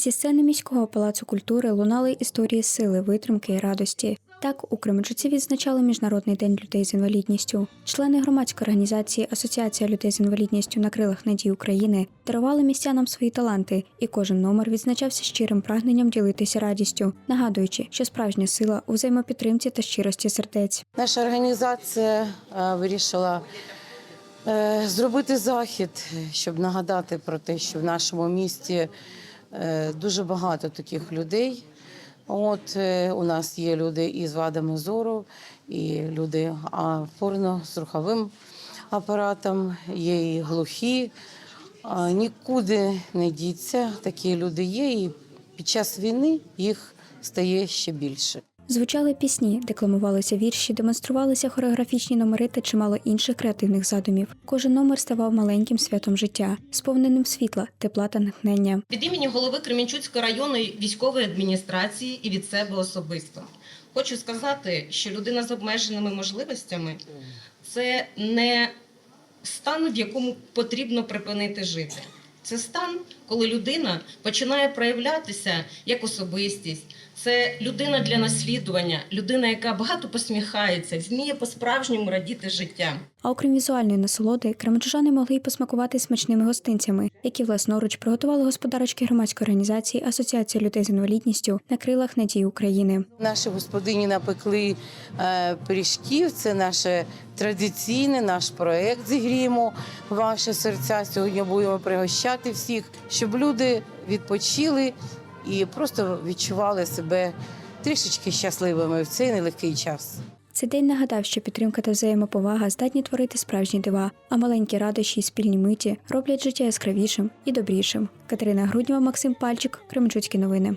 Зі сцени міського палацу культури лунали історії сили, витримки і радості. Так у Кременчуці відзначали Міжнародний день людей з інвалідністю. Члени громадської організації Асоціація людей з інвалідністю на крилах надії України дарували містянам свої таланти, і кожен номер відзначався щирим прагненням ділитися радістю, нагадуючи, що справжня сила у взаємопідтримці та щирості сердець. Наша організація е, вирішила е, зробити захід, щоб нагадати про те, що в нашому місті дуже багато таких людей. От е, у нас є люди із вадами зору, і люди опорно порно з руховим апаратом, є і глухі. Нікуди не діться. Такі люди є, і під час війни їх стає ще більше. Звучали пісні, декламувалися вірші, демонструвалися хореографічні номери та чимало інших креативних задумів. Кожен номер ставав маленьким святом життя, сповненим світла, тепла та натхнення. Від імені голови Кременчуцької районної військової адміністрації і від себе особисто хочу сказати, що людина з обмеженими можливостями це не стан, в якому потрібно припинити жити. Це стан, коли людина починає проявлятися як особистість. Це людина для наслідування, людина, яка багато посміхається, вміє по-справжньому радіти життя. А окрім візуальної насолоди, кременчужани могли й посмакувати смачними гостинцями, які власноруч приготували господарочки громадської організації Асоціація людей з інвалідністю на крилах надії України. Наші господині напекли е, пиріжків. Це наше традиційне, наш проект зігріємо ваші серця. Сьогодні будемо пригощати всіх, щоб люди відпочили і просто відчували себе трішечки щасливими в цей нелегкий час. Цей день нагадав, що підтримка та взаємоповага здатні творити справжні дива, а маленькі радощі і спільні миті роблять життя яскравішим і добрішим. Катерина Груднєва, Максим Пальчик, Кременчуцькі новини.